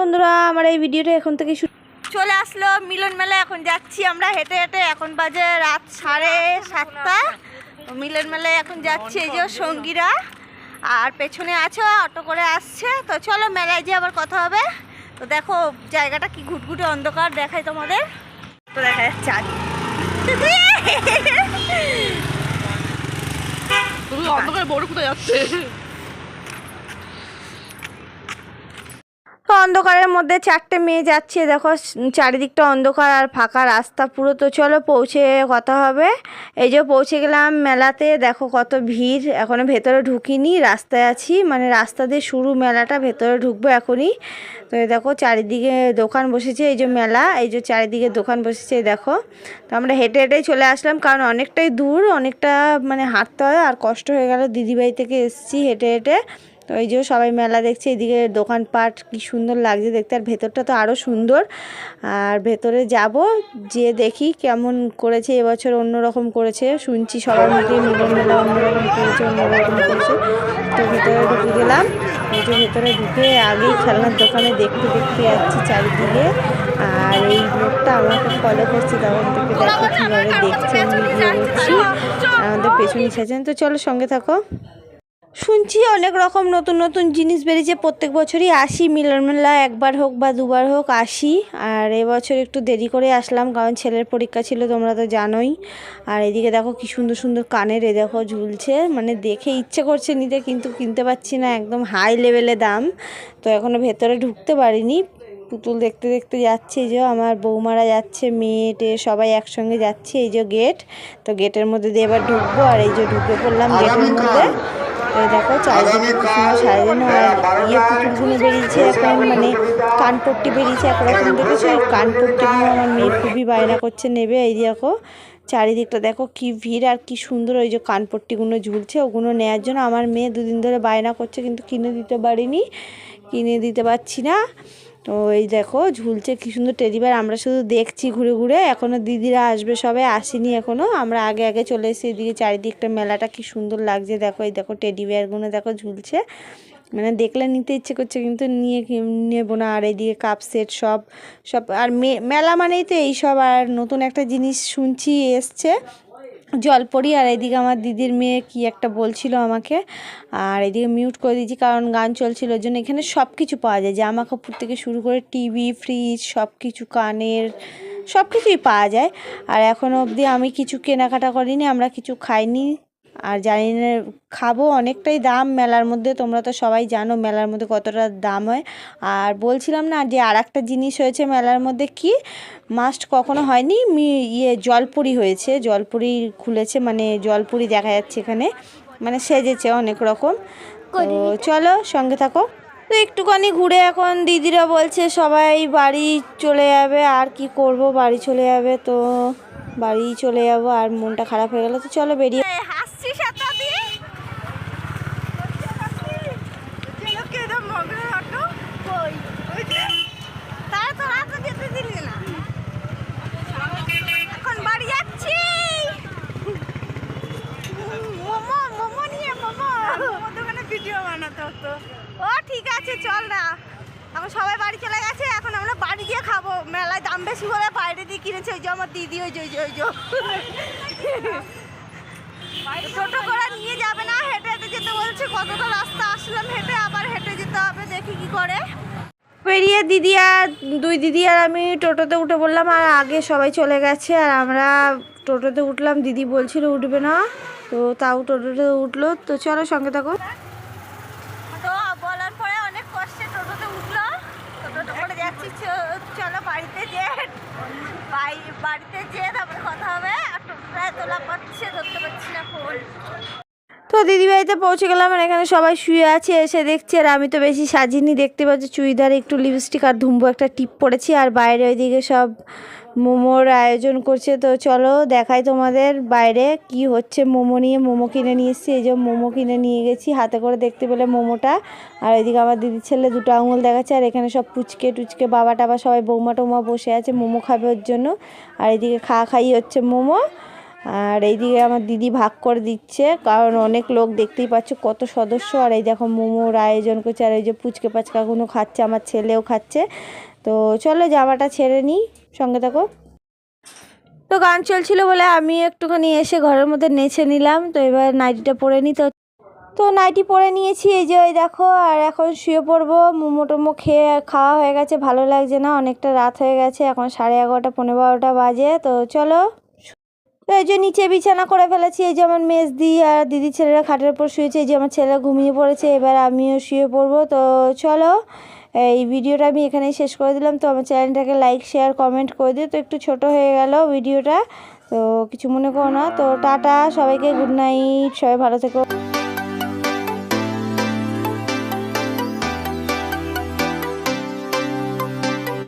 বন্ধুরা আমার এই ভিডিওটা এখন থেকে শুরু চলে আসলো মিলন মেলা এখন যাচ্ছি আমরা হেঁটে হেঁটে। এখন বাজে রাত সাড়ে সাতটা। মিলন মেলায় এখন যাচ্ছি এই যে সঙ্গীরা। আর পেছনে আছে অটো করে আসছে। তো চলো মেলায় যে আবার কথা হবে। তো দেখো জায়গাটা কি ঘুটঘুটে অন্ধকার দেখাই তোমাদের। তো দেখা যাচ্ছে আগে তুমি অন্ধকারে বড় কোথায় যাচ্ছে? অন্ধকারের মধ্যে চারটে মেয়ে যাচ্ছে। দেখো চারিদিকটা অন্ধকার আর ফাঁকা রাস্তা পুরো। তো চলো পৌঁছে কথা হবে। এই যে পৌঁছে গেলাম মেলাতে। দেখো কত ভিড়। এখনও ভেতরে ঢুকিনি, রাস্তায় আছি। মানে রাস্তা দিয়ে শুরু মেলাটা, ভেতরে ঢুকবো এখনই। তো দেখো চারিদিকে দোকান বসেছে, এই যে মেলা, এই যে চারিদিকে দোকান বসেছে দেখো। তো আমরা হেঁটে হেঁটেই চলে আসলাম, কারণ অনেকটাই দূর, অনেকটা মানে হাঁটতে হয়, আর কষ্ট হয়ে গেল। দিদিবাড়ি থেকে এসেছি হেঁটে হেঁটে। তো এই যে সবাই মেলা দেখছে, এদিকে দোকানপাট কি সুন্দর লাগছে দেখতে, আর ভেতরটা তো আরও সুন্দর। আর ভেতরে যাব যে দেখি কেমন করেছে এবছর, অন্যরকম করেছে। শুনছি সবার মুখে মিলন মেলা অন্যরকম করেছে অন্যরকম করেছে। তো ভেতরে ঢুকে গেলাম। এই যে ভেতরে ঢুকে আগেই খেলনার দোকানে দেখতে দেখতে যাচ্ছি চারিদিকে। আর এই লোকটা আমাকে ফলো করছে তখন থেকে দেখো কীভাবে দেখছে, আমি ভিডিও আমাদের পেছনে এসেছেন। তো চলো সঙ্গে থাকো। শুনছি অনেক রকম নতুন নতুন জিনিস বেরিয়েছে। প্রত্যেক বছরই আসি, মিলন মেলা একবার হোক বা দুবার হোক আসি। আর এবছর একটু দেরি করে আসলাম, কারণ ছেলের পরীক্ষা ছিল, তোমরা তো জানোই। আর এদিকে দেখো কি সুন্দর সুন্দর কানের এ দেখো ঝুলছে। মানে দেখে ইচ্ছে করছে নিতে, কিন্তু কিনতে পারছি না, একদম হাই লেভেলে দাম। তো এখনও ভেতরে ঢুকতে পারিনি। পুতুল দেখতে দেখতে যাচ্ছে, এই যে আমার বৌমারা যাচ্ছে মেয়ে টেয়ে সবাই একসঙ্গে যাচ্ছে, এই যে গেট। তো গেটের মধ্যে দিয়ে এবার ঢুকবো, আর এই যে ঢুকে পড়লাম গেটের মধ্যে। এই দেখো চারিদিকে কি সুন্দর ইয়ে পুতুলগুলো বেরিয়েছে এখন মানে কানপট্টি বেরিয়েছে একরকম দেখেছ? এই কানপট্টিগুলো আমার মেয়ে খুবই বায়না করছে নেবে এই দেখো। চারিদিকটা দেখো কি ভিড় আর কি সুন্দর ওই যে কানপট্টিগুলো ঝুলছে ওগুলো নেওয়ার জন্য। আমার মেয়ে দুদিন ধরে বায়না করছে কিন্তু কিনে দিতে পারিনি কিনে দিতে পারছি না। তো এই দেখো ঝুলছে কি সুন্দর টেডিবার আমরা শুধু দেখছি ঘুরে ঘুরে এখনও দিদিরা আসবে, সবাই আসেনি এখনও আমরা আগে আগে চলে এসেছি এদিকে, চারিদিকটা মেলাটা কি সুন্দর লাগছে, দেখো এই দেখো টেডি বিয়ারগুলো দেখো ঝুলছে মানে দেখলে নিতে ইচ্ছে করছে, কিন্তু নিয়ে নেব না, আর এইদিকে কাপ সেট সব সব, আর মেলা মানেই তো এইসব, আর নতুন একটা জিনিস শুনছি এসছে জলপরি আর এদিকে আমার দিদির মেয়ে কি একটা বলছিল আমাকে, আর এদিকে মিউট করে দিয়েছি কারণ গান চলছিল, ওই জন্য এখানে সব কিছু পাওয়া যায়। জামা কাপড় থেকে শুরু করে টিভি ফ্রিজ সব কিছু কানের সব কিছুই পাওয়া যায়। আর এখনও অবধি আমি কিছু কেনাকাটা করিনি, আমরা কিছু খাইনি। আর জানি না খাব অনেকটাই দাম মেলার মধ্যে তোমরা তো সবাই জানো মেলার মধ্যে কতটা দাম হয়। আর বলছিলাম না যে আর একটা জিনিস হয়েছে মেলার মধ্যে কি মাস্ট কখনো হয়নি ইয়ে জলপুরি হয়েছে জলপুরি খুলেছে মানে জলপুরি দেখা যাচ্ছে এখানে মানে সেজেছে অনেক রকম। তো চলো সঙ্গে থাকো। তো একটুখানি ঘুরে এখন দিদিরা বলছে সবাই বাড়ি চলে যাবে আর কি করব বাড়ি চলে যাবে তো বাড়ি চলে যাব আর মনটা খারাপ হয়ে গেল তো চলো বেরিয়ে এই হাসছিস এত দিয়ে কিরম মগের অটো কই ওই যে তারা তো রাত যেতে দিলি না এখন বাড়ি যাচ্ছি মোমো মোমো নিয়ে মোমো মোমো দোকানে ভিডিও বানাতে হতো ও ঠিক আছে চল না এখন সবাই বাড়ি চলে গেছে এখন আমরা বাড়ি গিয়ে খাব মেলায় দাম বেশি বলে বাইরে দিয়ে কিনেছে ওই যে আমার দিদি ওই যে ওই যে ওই যে। টোটো করে নিয়ে যাবে না হেঁটে হেঁটে যেতে বলছে কতটা রাস্তা আসলাম হেঁটে আবার হেঁটে যেতে হবে দেখি কি করে। পেরিয়ে দিদি আর দুই দিদি আর আমি টোটোতে উঠে বললাম আর আগে সবাই চলে গেছে আর আমরা টোটোতে উঠলাম দিদি বলছিল উঠবে না তো তাও টোটোতে উঠল তো চলো সঙ্গে থাকো তো বলার পরে অনেক কষ্টে টোটোতে উঠল টোটোতে চ- চলো বাড়িতে যে বাড়ি বাড়িতে যেয়ে তারপরে কথা হবে। আর টোটোটায় তোলা পাচ্ছে ধরতে পারছি না ফোন তো দিদিবাড়িতে পৌঁছে গেলাম আর এখানে সবাই শুয়ে আছে, এসে দেখছে আর আমি তো বেশি সাজিনি। দেখতে পাচ্ছি চুড়িদার, একটু লিপস্টিক আর ধুম্বো একটা টিপ পড়েছি আর বাইরে ওইদিকে সব মোমোর আয়োজন করছে। তো চলো দেখাই তোমাদের বাইরে কি হচ্ছে মোমো নিয়ে। মোমো কিনে নিয়ে এসেছি, এই যে মোমো কিনে নিয়ে গেছি। হাতে করে দেখতে পেলে মোমোটা। আর এদিকে আমার দিদির ছেলে দুটো আঙুল দেখাচ্ছে আর এখানে সব পুচকে টুচকে বাবা টাবা সবাই বৌমা টৌমা বসে আছে, মোমো খাবে ওর জন্য। আর এদিকে খাওয়া খাই হচ্ছে মোমো। আর এইদিকে আমার দিদি ভাগ করে দিচ্ছে, কারণ অনেক লোক দেখতেই পাচ্ছ কত সদস্য। আর এই দেখো মোমোর আয়োজন করছে, আর এই যে পুচকে পাচকাগুলো খাচ্ছে, আমার ছেলেও খাচ্ছে। তো চলো জামাটা ছেড়ে নিই, সঙ্গে থাকো। তো গান চলছিল বলে আমি একটুখানি এসে ঘরের মধ্যে নেচে নিলাম, তো এবার নাইটিটা পরে নিই তো। তো নাইটি পরে নিয়েছি, এই যে ওই দেখো, আর এখন শুয়ে পড়ব, মোমো টোমো খেয়ে খাওয়া হয়ে গেছে, ভালো লাগছে না, অনেকটা রাত হয়ে গেছে, এখন সাড়ে এগারোটা, পনেরো বারোটা বাজে, তো চলো। এই যে নিচে বিছানা করে ফেলেছি, এই যে আমার মেজদি আর দিদি ছেলেরা খাটের উপর শুয়েছে, এই যে আমার ছেলে ঘুমিয়ে পড়েছে, এবার আমিও শুয়ে পড়ব। তো চলো, এই ভিডিওটা আমি এখানেই শেষ করে দিলাম। তো আমার চ্যানেলটাকে লাইক শেয়ার কমেন্ট করে দিও। তো একটু ছোট হয়ে গেল ভিডিওটা, তো কিছু মনে করো না। তো টাটা, সবাইকে গুড নাইট সবাই ভালো থেকো।